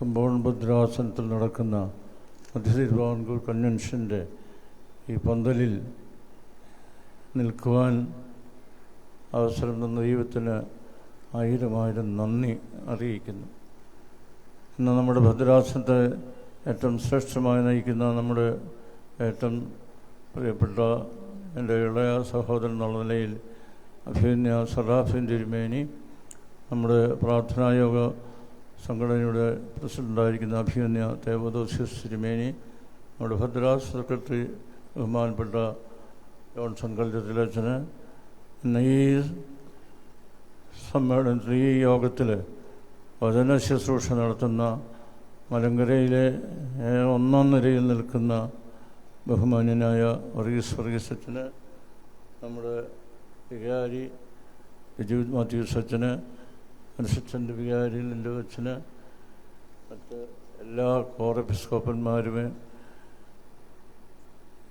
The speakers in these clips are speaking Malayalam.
തുമ്പോൺ ഭദ്രാസനത്തിൽ നടക്കുന്ന മധ്യ തിരുവാങ്കൂർ കൺവെൻഷന്റെ ഈ പന്തലിൽ നിൽക്കുവാൻ അവസരം തന്ന ദൈവത്തിന് ആയിരം ആയിരം നന്ദി അറിയിക്കുന്നു. ഇന്ന് നമ്മുടെ ഭദ്രാസനത്തെ ഏറ്റവും ശ്രേഷ്ഠമായി നയിക്കുന്ന നമ്മുടെ ഏറ്റവും പ്രിയപ്പെട്ട എന്റെ ഇളയ സഹോദരൻ എന്നുള്ള നിലയിൽ അഭിനയ സറാഫിൻ തിരുമേനി നമ്മുടെ പ്രാർത്ഥനായോഗ സംഘടനയുടെ പ്രസിഡന്റായിരിക്കുന്ന അഭിമന്യ ദേവദോസ്യസ് തിരുമേനി നമ്മുടെ ഭദ്രാസ് സെക്രട്ടറി ബഹുമാനപ്പെട്ട ജോൺസൺ കൽജത്തിലച്ഛന് ഇന്ന് ഈ സമ്മേളനത്തിൽ ഈ യോഗത്തിൽ വചന ശുശ്രൂഷ നടത്തുന്ന മലങ്കരയിലെ ഒന്നാം നിരയിൽ നിൽക്കുന്ന ബഹുമാന്യനായ വർഗീസ് വർഗീസ് അച്ഛന് നമ്മുടെ വികാരി ബിജു മാത്യു അച്ഛന് അനുസച്ചന്റെ വികാരി എന്റെ അച്ഛന് മറ്റ് എല്ലാ കോറെപ്പിസ്കോപ്പന്മാരുമേ.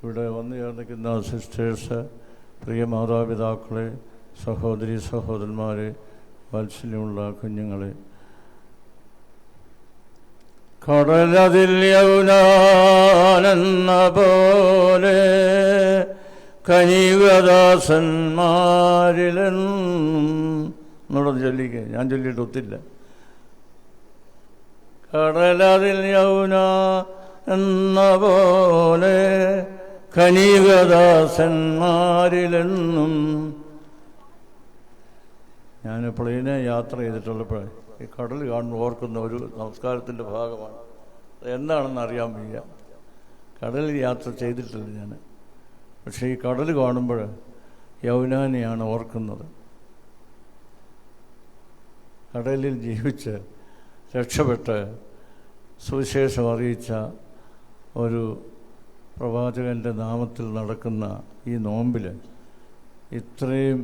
ഇവിടെ വന്നു ചേർന്നിരിക്കുന്ന സിസ്റ്റേഴ്സ് പ്രിയ മാതാപിതാക്കളെ സഹോദരി സഹോദരന്മാരെ വാത്സല്യമുള്ള കുഞ്ഞുങ്ങളെ. കടലതിൽ യൗനാനെന്ന പോലെ കനികദാസന്മാരിലെന്നും ചൊല്ലിക്ക ഞാൻ ചൊല്ലിയിട്ട് ഒത്തില്ല. കടലതിൽ യൗന എന്ന പോലെ ഖനികദാസന്മാരിലെന്നും ഞാൻ പ്ലെയിനെ യാത്ര ചെയ്തിട്ടുള്ളപ്പോൾ ഈ കടൽ കാണുമ്പോൾ ഓർക്കുന്ന ഒരു സംസ്കാരത്തിന്റെ ഭാഗമാണ്. എന്താണെന്ന് അറിയാൻ വയ്യ. കടലിൽ യാത്ര ചെയ്തിട്ടില്ല ഞാൻ. പക്ഷേ ഈ കടൽ കാണുമ്പോൾ യൗനാനെയാണ് ഓർക്കുന്നത്. കടലിൽ ജീവിച്ച് രക്ഷപ്പെട്ട് സുവിശേഷം അറിയിച്ച ഒരു പ്രവാചകന്റെ നാമത്തിൽ നടക്കുന്ന ഈ നോമ്പിൽ ഇത്രയും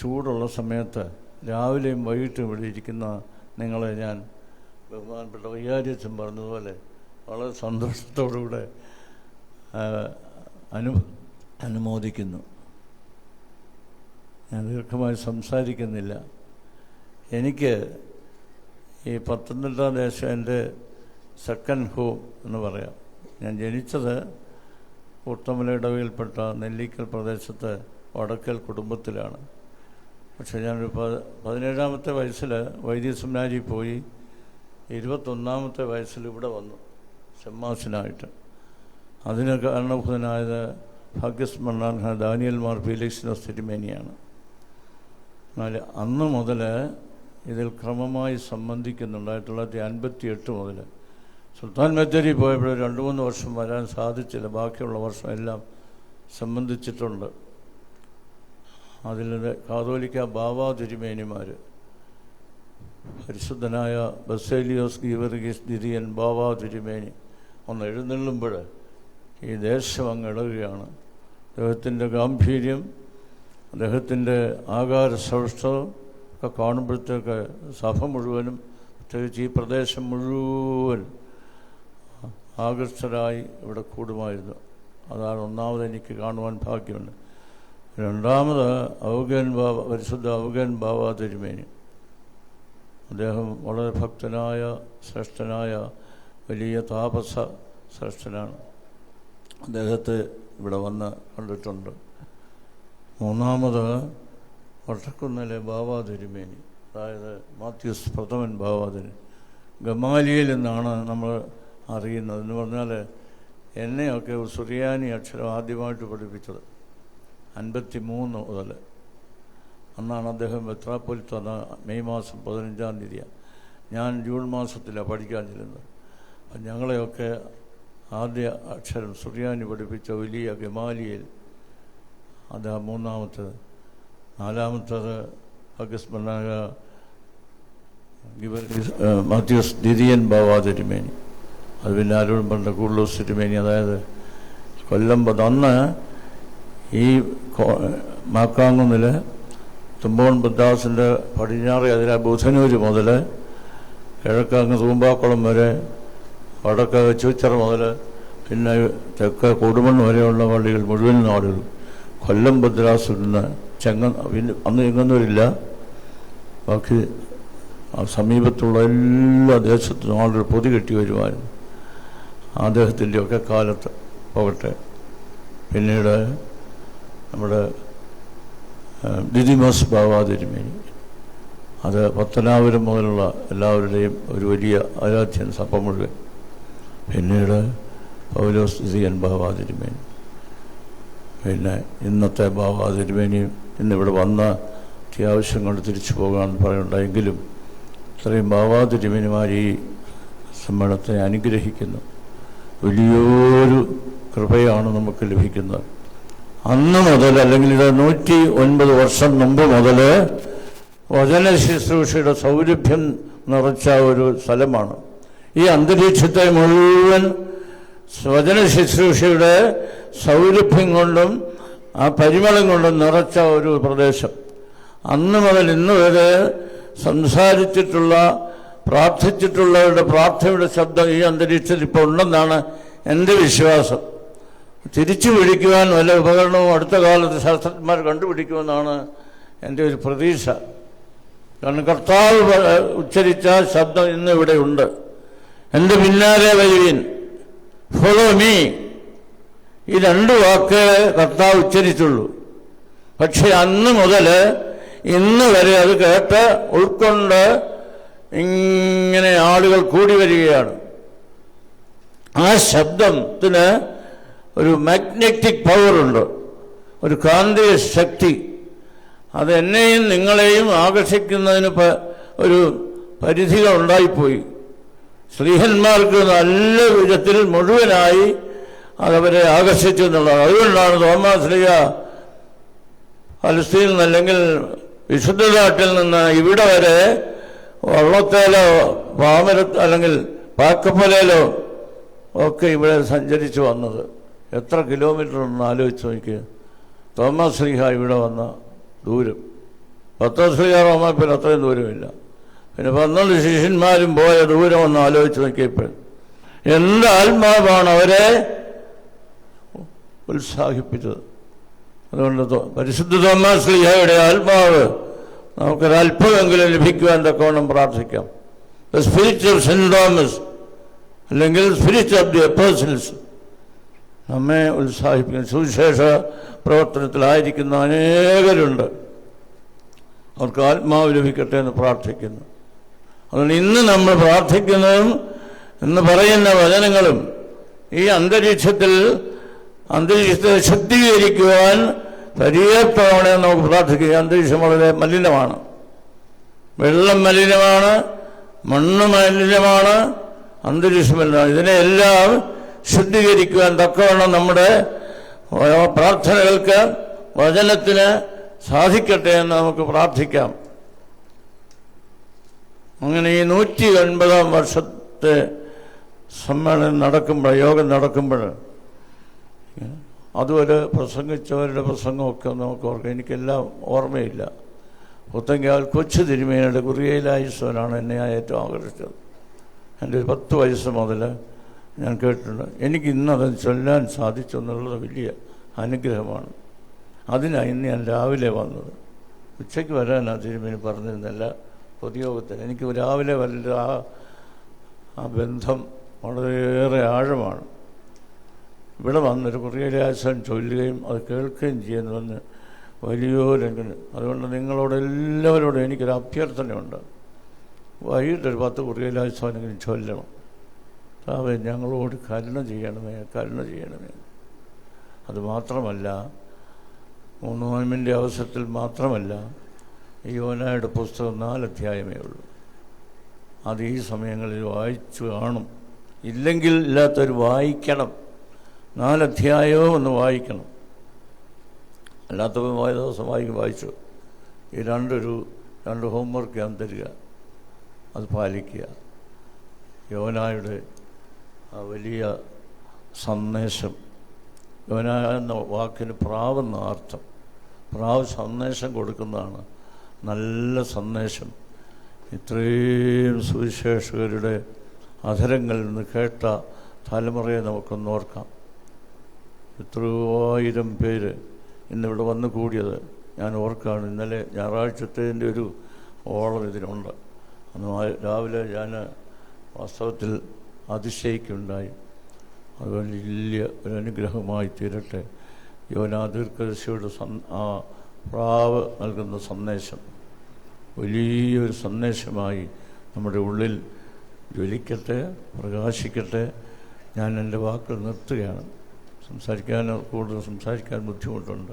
ചൂടുള്ള സമയത്ത് രാവിലെയും വൈകിട്ടും ഇവിടെ ഇരിക്കുന്ന നിങ്ങളെ ഞാൻ ബഹുമാനപ്പെട്ട വൈകാര്യച്ചൻ പറഞ്ഞതുപോലെ വളരെ സന്തോഷത്തോടുകൂടെ അനു അനുമോദിക്കുന്നു. ഞാൻ ദീർഘമായി സംസാരിക്കുന്നില്ല. എനിക്ക് ഈ പത്തനംതിട്ട ദേശം എന്റെ സെക്കൻഡ് ഹോം എന്ന് പറയാം. ഞാൻ ജനിച്ചത് കൂട്ടമല ഇടവയിൽപ്പെട്ട നെല്ലിക്കൽ പ്രദേശത്ത് വടക്കൽ കുടുംബത്തിലാണ്. പക്ഷേ ഞാനൊരു പ പതിനേഴാമത്തെ വയസ്സിൽ വൈദ്യ പോയി ഇരുപത്തൊന്നാമത്തെ വയസ്സിൽ ഇവിടെ വന്നു ഷമ്മാസിനായിട്ട് അതിന് കാരണഭൂതനായത് ഭാഗ്യസ്മരണാർഹ ദാനിയൽ മാർ ഫീലിക്സിനോസ് തിരുമേനിയാണ് എന്നാൽ അന്ന് മുതൽ ഇതിൽ ക്രമമായി സംബന്ധിക്കുന്നുണ്ട് ആയിരത്തി തൊള്ളായിരത്തി അൻപത്തി എട്ട് മുതൽ സുൽത്താൻ ബത്തേരി പോയപ്പോൾ രണ്ട് മൂന്ന് വർഷം വരാൻ സാധിച്ചില്ല. ബാക്കിയുള്ള വർഷം എല്ലാം സംബന്ധിച്ചിട്ടുണ്ട്. അതിൽ കാതോലിക്ക ബാബാ തിരുമേനിമാർ പരിശുദ്ധനായ ബസേലിയോസ് ഗീവർഗീസ് ദിരിയൻ ബാബാ തിരുമേനി ഒന്ന് എഴുന്നള്ളുമ്പോൾ ഈ ദേശം അങ്ങ് അദ്ദേഹത്തിന്റെ ഗാംഭീര്യം അദ്ദേഹത്തിന്റെ ആകാര സൗഷ്ഠവം ഒക്കെ കാണുമ്പോഴത്തേക്ക് സഭ മുഴുവനും പ്രത്യേകിച്ച് ഈ പ്രദേശം മുഴുവൻ ആകൃഷ്ടരായി ഇവിടെ കൂടുമായിരുന്നു. അതാണ് ഒന്നാമത് എനിക്ക് കാണുവാൻ ഭാഗ്യമുണ്ട്. രണ്ടാമത് ഔഗൻ ബാബ പരിശുദ്ധ ഔഗൻ ബാബ തിരുമേനി. അദ്ദേഹം വളരെ ഭക്തനായ ശ്രേഷ്ഠനായ വലിയ താപസ ശ്രേഷ്ഠനാണ്. അദ്ദേഹത്തെ ഇവിടെ വന്ന് കണ്ടിട്ടുണ്ട്. മൂന്നാമത് വട്ടക്കുന്നിലെ ഭാവാതിരുമേനി അതായത് മാത്യൂസ് പ്രഥമൻ ഭാവാതിരി ഗമാലിയൽ എന്നാണ് നമ്മൾ അറിയുന്നത് എന്ന് പറഞ്ഞാൽ എന്നെയൊക്കെ സുറിയാനി അക്ഷരം ആദ്യമായിട്ട് പഠിപ്പിച്ചത് അൻപത്തി മൂന്ന് മുതൽ. അന്നാണ് അദ്ദേഹം മെത്രാപ്പൊലിത്ത മെയ് മാസം പതിനഞ്ചാം തീയതിയാണ്. ഞാൻ ജൂൺ മാസത്തിലാണ് പഠിക്കാൻ ചെല്ലുന്നത്. അപ്പം ഞങ്ങളെയൊക്കെ ആദ്യ അക്ഷരം സുറിയാനി പഠിപ്പിച്ച വലിയ ഗമാലിയൽ അദ്ദേഹം മൂന്നാമത്തത്. നാലാമത്തത് അഗസ്മനായ മാത്യൂസ് ദിദിയൻ ബാവാ തിരുമേനി. അത് പിന്നെ ആരോടും പറഞ്ഞ കൂടുതൽ തിരുമേനി. അതായത് കൊല്ലം അന്ന് ഈ മാക്കാങ്കുന്നിൽ തുമ്പോൺ ബുദ്ധാസിന്റെ പടിഞ്ഞാറ് അതിലെ ബുധനൂര് മുതൽ കിഴക്കങ്ങ് തൂമ്പാക്കുളം വരെ വടക്ക് ചൂച്ചർ മുതൽ പിന്നെ തെക്ക് കൊടുമണ്ണ് വരെയുള്ള പള്ളികൾ മുഴുവൻ നാടുകൾ കൊല്ലം ഭദ്രാസിൽ നിന്ന് ചെങ്ങ അന്ന് ചെങ്ങന്നൂരില്ല ബാക്കി സമീപത്തുള്ള എല്ലാ ദേശത്തും ആളുകൾ പൊതി കെട്ടി വരുമായിരുന്നു അദ്ദേഹത്തിന്റെ ഒക്കെ കാലത്ത് പോകട്ടെ. പിന്നീട് നമ്മുടെ ദിദിമസ് ബാവാതിരുമേനി. അത് പത്തനാപുരം മുതലുള്ള എല്ലാവരുടെയും ഒരു വലിയ ആരാധ്യൻ സഭ മുഴുവൻ. പിന്നീട് പൗലോസ് ദിദിയൻ ബാവാതിരുമേനി. പിന്നെ ഇന്നത്തെ ബാവാതിരുമേനിയും ഇന്നിവിടെ വന്ന അത്യാവശ്യം കൊണ്ട് തിരിച്ചു പോകാമെന്ന് പറയുന്നുണ്ടെങ്കിലും ഇത്രയും ഭാവാതിരിമിനുമാർ ഈ സമ്മേളനത്തെ അനുഗ്രഹിക്കുന്നു. വലിയൊരു കൃപയാണ് നമുക്ക് ലഭിക്കുന്നത്. അന്ന് മുതൽ അല്ലെങ്കിൽ ഇത് നൂറ്റി ഒൻപത് വർഷം മുമ്പ് മുതൽ വചന ശുശ്രൂഷയുടെ സൗരഭ്യം നിറച്ച ഒരു സ്ഥലമാണ്. ഈ അന്തരീക്ഷത്തെ മുഴുവൻ വചന ശുശ്രൂഷയുടെ സൗരഭ്യം കൊണ്ടും ആ പരിമളം കൊണ്ട് നിറച്ച ഒരു പ്രദേശം. അന്ന് മുതൽ ഇന്ന് വരെ സംസാരിച്ചിട്ടുള്ള പ്രാർത്ഥിച്ചിട്ടുള്ളവരുടെ പ്രാർത്ഥനയുടെ ശബ്ദം ഈ അന്തരീക്ഷത്തിൽ ഇപ്പോൾ ഉണ്ടെന്നാണ് എന്റെ വിശ്വാസം. തിരിച്ചു പിടിക്കുവാൻ വല്ല ഉപകരണവും അടുത്ത കാലത്ത് ശാസ്ത്രജ്ഞന്മാർ കണ്ടുപിടിക്കുമെന്നാണ് എന്റെ ഒരു പ്രതീക്ഷ. കാരണം കർത്താവ് ഉച്ചരിച്ച ശബ്ദം ഇന്ന് ഇവിടെ ഉണ്ട്. എന്റെ പിന്നാലെ വരുവിൻ. ഫോളോ മീ ഈ രണ്ട് വാക്ക് കർത്താവ് ഉച്ചരിച്ചുള്ളൂ. പക്ഷെ അന്ന് മുതൽ ഇന്ന് വരെ അത് കേട്ട് ഉൾക്കൊണ്ട് ഇങ്ങനെ ആളുകൾ കൂടി വരികയാണ്. ആ ശബ്ദത്തിന് ഒരു മാഗ്നറ്റിക് പവറുണ്ട് ഒരു കാന്തിക ശക്തി. അത് എന്നെയും നിങ്ങളെയും ആകർഷിക്കുന്നതിന് ഒരു പരിധികൾ ഉണ്ടായിപ്പോയി. സ്ത്രീഹന്മാർക്ക് നല്ല വിധത്തിൽ മുഴുവനായി അതവരെ ആകർഷിച്ചു എന്നുള്ളതാണ്. അതുകൊണ്ടാണ് ലീഗ ഫലസ്തീനിൽ നിന്ന് അല്ലെങ്കിൽ വിശുദ്ധ നാട്ടിൽ നിന്ന് ഇവിടെ വരെ വള്ളത്തേലോ പാമര അല്ലെങ്കിൽ പാക്കപ്പലയിലോ ഒക്കെ ഇവിടെ സഞ്ചരിച്ചു വന്നത്. എത്ര കിലോമീറ്റർ ഒന്ന് ആലോചിച്ച് നോക്കിയ. തോമസ് ശ്രീഹ ഇവിടെ വന്ന ദൂരം. പത്തോസ് ശ്രീഹ റോമാപ്പിൽ അത്രയും ദൂരമില്ല. പിന്നെ പന്ത്രണ്ട് ശിഷ്യന്മാരും പോയ ദൂരം ഒന്ന് ആലോചിച്ച് നോക്കിയപ്പോൾ എന്ത് ആത്മാവാണ് അവരെ ഉത്സാഹിപ്പിച്ചത്. അതുകൊണ്ട് പരിശുദ്ധ തോമാസ് ആത്മാവ് ആത്മാവ് നമുക്കൊരല്പമെങ്കിലും ലഭിക്കുവാൻ തക്കവണ്ണം പ്രാർത്ഥിക്കാം. ദ സ്പിരിറ്റ് ഓഫ് തോമസ് അല്ലെങ്കിൽ സ്പിരിറ്റ് ഓഫ് ദി അപ്പേഴ്സൺസ് നമ്മെ ഉത്സാഹിപ്പിക്കുന്ന സുവിശേഷ പ്രവർത്തനത്തിലായിരിക്കുന്ന അനേകരുണ്ട്. അവർക്ക് ആത്മാവ് ലഭിക്കട്ടെ എന്ന് പ്രാർത്ഥിക്കുന്നു. അതുകൊണ്ട് ഇന്ന് നമ്മൾ പ്രാർത്ഥിക്കുന്നതും എന്ന് പറയുന്ന വചനങ്ങളും ഈ അന്തരീക്ഷത്തിൽ അന്തരീക്ഷത്തെ ശുദ്ധീകരിക്കുവാൻ പര്യാപ്തമാണ് നമുക്ക് പ്രാർത്ഥിക്കുക. അന്തരീക്ഷം വളരെ മലിനമാണ്. വെള്ളം മലിനമാണ് മണ്ണ് മലിനമാണ് അന്തരീക്ഷം മലിനമാണ്. ഇതിനെയെല്ലാം ശുദ്ധീകരിക്കുവാൻ തക്കവണ്ണം നമ്മുടെ പ്രാർത്ഥനകൾക്ക് വചനത്തിന് സാധിക്കട്ടെ എന്ന് നമുക്ക് പ്രാർത്ഥിക്കാം. അങ്ങനെ ഈ നൂറ്റി ഒൻപതാം വർഷത്തെ സമ്മേളനം നടക്കുമ്പോൾ യോഗം നടക്കുമ്പോൾ അതുവരെ പ്രസംഗിച്ചവരുടെ പ്രസംഗമൊക്കെ നമുക്ക് ഓർക്കാം. എനിക്കെല്ലാം ഓർമ്മയില്ല. പുത്തങ്കാൽ കൊച്ചു തിരുമേനയുടെ കുറിയയിലായുസ്വനാണ് എന്നെ ഏറ്റവും ആകർഷിച്ചത്. എന്റെ ഒരു പത്ത് വയസ്സ് മുതൽ ഞാൻ കേട്ടിട്ടുണ്ട്. എനിക്ക് ഇന്നത് ചൊല്ലാൻ സാധിച്ചു എന്നുള്ളത് വലിയ അനുഗ്രഹമാണ്. അതിനാണ് ഇന്ന് ഞാൻ രാവിലെ വന്നത്. ഉച്ചയ്ക്ക് വരാനാണ് തിരുമേനി പറഞ്ഞിരുന്നില്ല പൊതുയോഗത്തിൽ എനിക്ക് രാവിലെ വല്ല ആ ബന്ധം വളരെയേറെ ആഴമാണ്. ഇവിടെ വന്നൊരു കുറിയലാശം ചൊല്ലുകയും അത് കേൾക്കുകയും ചെയ്യുന്നുവെന്ന് വലിയൊരെങ്കിലും അതുകൊണ്ട് നിങ്ങളോട് എല്ലാവരോടും എനിക്കൊരു അഭ്യർത്ഥനയുണ്ട്. വൈകിട്ടൊരു പത്ത് കുറിയലാശമെങ്കിലും ചൊല്ലണം. സാവേ ഞങ്ങളോട് കരുണ ചെയ്യണമേ കരുണ ചെയ്യണമേ. അതുമാത്രമല്ല മൂന്ന് നോയമ്പിന്റെ അവസരത്തിൽ മാത്രമല്ല യോനായുടെ പുസ്തകം നാലധ്യായമേ ഉള്ളൂ. അത് ഈ സമയങ്ങളിൽ വായിച്ചു കാണും. ഇല്ലെങ്കിൽ ഇല്ലാത്തൊരു വായിക്കണം. നാലധ്യായവും ഒന്ന് വായിക്കണം. അല്ലാത്തപ്പോൾ വായ ദിവസം വായിക്കും വായിച്ചു. ഈ രണ്ടൊരു രണ്ട് ഹോംവർക്ക് ഞാൻ തരിക. അത് പാലിക്കുക. യോനായുടെ ആ വലിയ സന്ദേശം. യോന എന്ന വാക്കിന് പ്രാവെന്ന അർത്ഥം. പ്രാവ് സന്ദേശം കൊടുക്കുന്നതാണ്. നല്ല സന്ദേശം. ഇത്രയും സുവിശേഷകരുടെ അധരങ്ങളിൽ നിന്ന് കേട്ട തലമുറയെ നമുക്കൊന്ന് ഓർക്കാം. എത്രയോ ആയിരം പേര് ഇന്നിവിടെ വന്നു കൂടിയത് ഞാൻ ഓർക്കാണ് ഇന്നലെ ഞായറാഴ്ചത്തേന്റെ ഒരു ഓളം ഇതിനുണ്ട്. അന്ന് രാവിലെ ഞാൻ വാസ്തവത്തിൽ അതിശയിക്കുണ്ടായി അത് വലിയ ഒരു അനുഗ്രഹമായി തീരട്ടെ. യോനാദീർഘദശിയുടെ സന് ആ പ്രാവ് നൽകുന്ന സന്ദേശം. വലിയൊരു സന്ദേശമായി നമ്മുടെ ഉള്ളിൽ ജ്വലിക്കട്ടെ പ്രകാശിക്കട്ടെ. ഞാൻ എന്റെ വാക്കുകൾ നിർത്തുകയാണ്. സംസാരിക്കാൻ കൂടുതൽ സംസാരിക്കാൻ ബുദ്ധിമുട്ടുണ്ട്.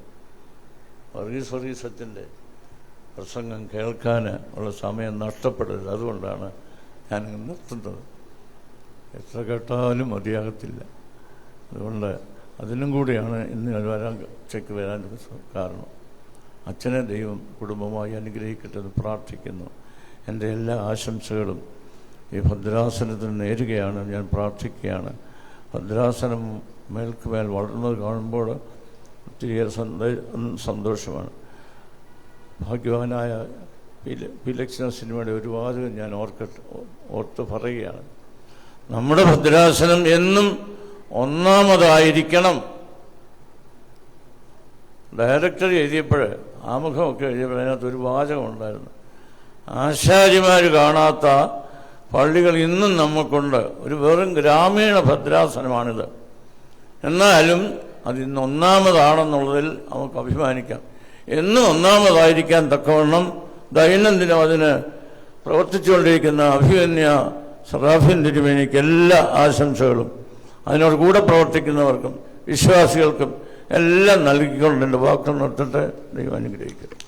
വർഗീസ് വർഗീസത്തിന്റെ പ്രസംഗം കേൾക്കാൻ ഉള്ള സമയം നഷ്ടപ്പെടരുത്. അതുകൊണ്ടാണ് ഞാൻ നിർത്തുന്നത്. എത്ര കേട്ടാലും മതിയാകത്തില്ല. അതുകൊണ്ട് അതിനും കൂടിയാണ് ഇന്ന് വരാൻ ഉച്ചയ്ക്ക് വരാൻ കാരണം. അച്ഛനെ ദൈവം കുടുംബമായി അനുഗ്രഹിക്കട്ടെ എന്ന് പ്രാർത്ഥിക്കുന്നു. എന്റെ എല്ലാ ആശംസകളും ഈ ഭദ്രാസനത്തിന് നേരുകയാണ്. ഞാൻ പ്രാർത്ഥിക്കുകയാണ്. ഭദ്രാസനം മേൽക്കുമേൽ വളർന്നത് കാണുമ്പോൾ ഒത്തിരിയേറെ സന്തോഷമാണ്. ഭാഗ്യവാനായ ഫിലക്സിന സിനിമയുടെ ഒരു വാചകം ഞാൻ ഓർക്ക ഓർത്ത് പറയുകയാണ്. നമ്മുടെ ഭദ്രാസനം എന്നും ഒന്നാമതായിരിക്കണം. ഡയറക്ടർ എഴുതിയപ്പോൾ ആമുഖമൊക്കെ എഴുതിയപ്പോൾ അതിനകത്ത് ഒരു വാചകം ഉണ്ടായിരുന്നു ആശാരിമാർ കാണാത്ത പള്ളികൾ ഇന്നും നമുക്കുണ്ട്. ഒരു വെറും ഗ്രാമീണ ഭദ്രാസനമാണിത്. എന്നാലും അതിന്ന് ഒന്നാമതാണെന്നുള്ളതിൽ നമുക്ക് അഭിമാനിക്കാം. എന്നും ഒന്നാമതായിരിക്കാൻ തക്കവണ്ണം ദൈനംദിനം അതിന് പ്രവർത്തിച്ചുകൊണ്ടിരിക്കുന്ന അഭിമന്യ സറാഫിൻ തിരുമേനിക്ക് എല്ലാ ആശംസകളും. അതിനോട് കൂടെ പ്രവർത്തിക്കുന്നവർക്കും വിശ്വാസികൾക്കും എല്ലാം നൽകിക്കൊണ്ടുണ്ട് വാക്കുകൾ നിർത്തട്ടെ. ദൈവം അനുഗ്രഹിക്കട്ടെ.